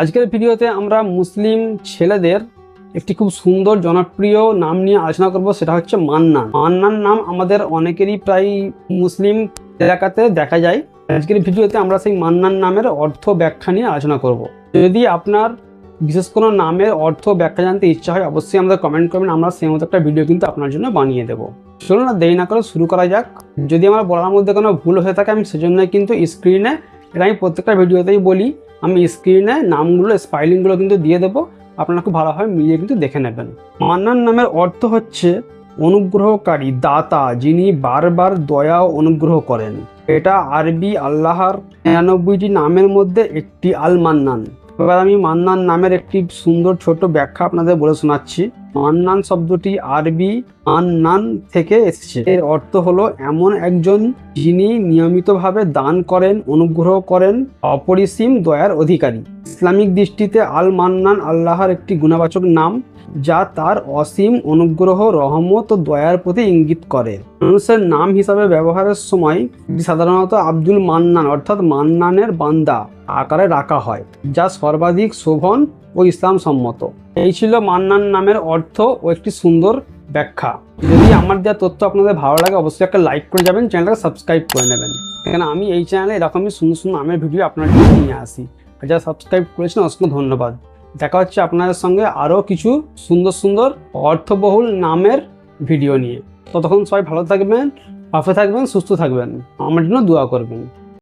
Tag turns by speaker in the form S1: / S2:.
S1: আজকের ভিডিওতে আমরা মুসলিম ছেলেদের একটি খুব সুন্দর জনপ্রিয় নাম নিয়ে আলোচনা করব, সেটা হচ্ছে মান্নান। মান্নান নাম আমাদের অনেকেরই প্রায় মুসলিম এলাকাতে দেখা যায়। আজকের ভিডিওতে আমরা সেই মান্নান নামের অর্থ ব্যাখ্যা নিয়ে আলোচনা করব। যদি আপনার বিশেষ কোনো নামের অর্থ ব্যাখ্যা জানতে ইচ্ছা হয়, অবশ্যই আমাদের কমেন্ট করবেন, আমরা সেই মতো একটা ভিডিও কিন্তু আপনার জন্য বানিয়ে দেবো। চলুন না দেরি না করে শুরু করা যাক। যদি আমার বলার মধ্যে কোনো ভুল হয়ে থাকে, আমি সেজন্য কিন্তু স্ক্রিনে এটা আমি প্রত্যেকটা ভিডিওতেই বলি। আমি স্ক্রিনে নামগুলো স্পাইলিংগুলো কিন্তু দিয়ে দেবো। আপনারা খুব ভালোভাবে মিলিয়ে কিন্তু দেখে নেবেন। মান্নান নামের অর্থ হচ্ছে অনুগ্রহকারী, দাতা, যিনি বারবার দয়া অনুগ্রহ করেন। এটা আরবি আল্লাহর নিরানব্বইটি নামের মধ্যে একটি আল মান্নান এবার আমি মান্নান নামের একটি সুন্দর ছোট ব্যাখ্যা আপনাদের বলে শোনাচ্ছি। মান্নান শব্দটি আরবি আন্নান থেকে এসেছে। এর অর্থ হলো এমন একজন যিনি নিয়মিতভাবে দান করেন, অনুগ্রহ করেন, অপরিসীম দয়ার অধিকারী। ইসলামিক দৃষ্টিতে আল মান্নান আল্লাহর একটি গুণাবাচক নাম, যা তার অসীম অনুগ্রহ, রহমত ও দয়ার প্রতি ইঙ্গিত করে। মানুষের নাম হিসাবে ব্যবহারের সময় সাধারণত আব্দুল মান্নান, অর্থাৎ মান্নানের বান্দা, আকারে রাখা হয়, যা সর্বাধিক শোভন ও ইসলাম সম্মত। এই ছিল মান্নান নামের অর্থ ও একটি সুন্দর ব্যাখ্যা। যদি আমার দেওয়া তথ্য আপনাদের ভালো লাগে, অবশ্যই একটা লাইক করে যাবেন, চ্যানেলটাকে সাবস্ক্রাইব করে নেবেন। এখানে আমি এই চ্যানেলে এরকমই সুন্দর সুন্দর নামের ভিডিও আপনার নিয়ে আসি। আর যারা সাবস্ক্রাইব করেছেন, অসংখ্য ধন্যবাদ। দেখা হচ্ছে আপনাদের সঙ্গে আরও কিছু সুন্দর সুন্দর অর্থবহুল নামের ভিডিও নিয়ে। ততক্ষণ সবাই ভালো থাকবেন, পাশে থাকবেন, সুস্থ থাকবেন। আমার জন্য দোয়া করবেন।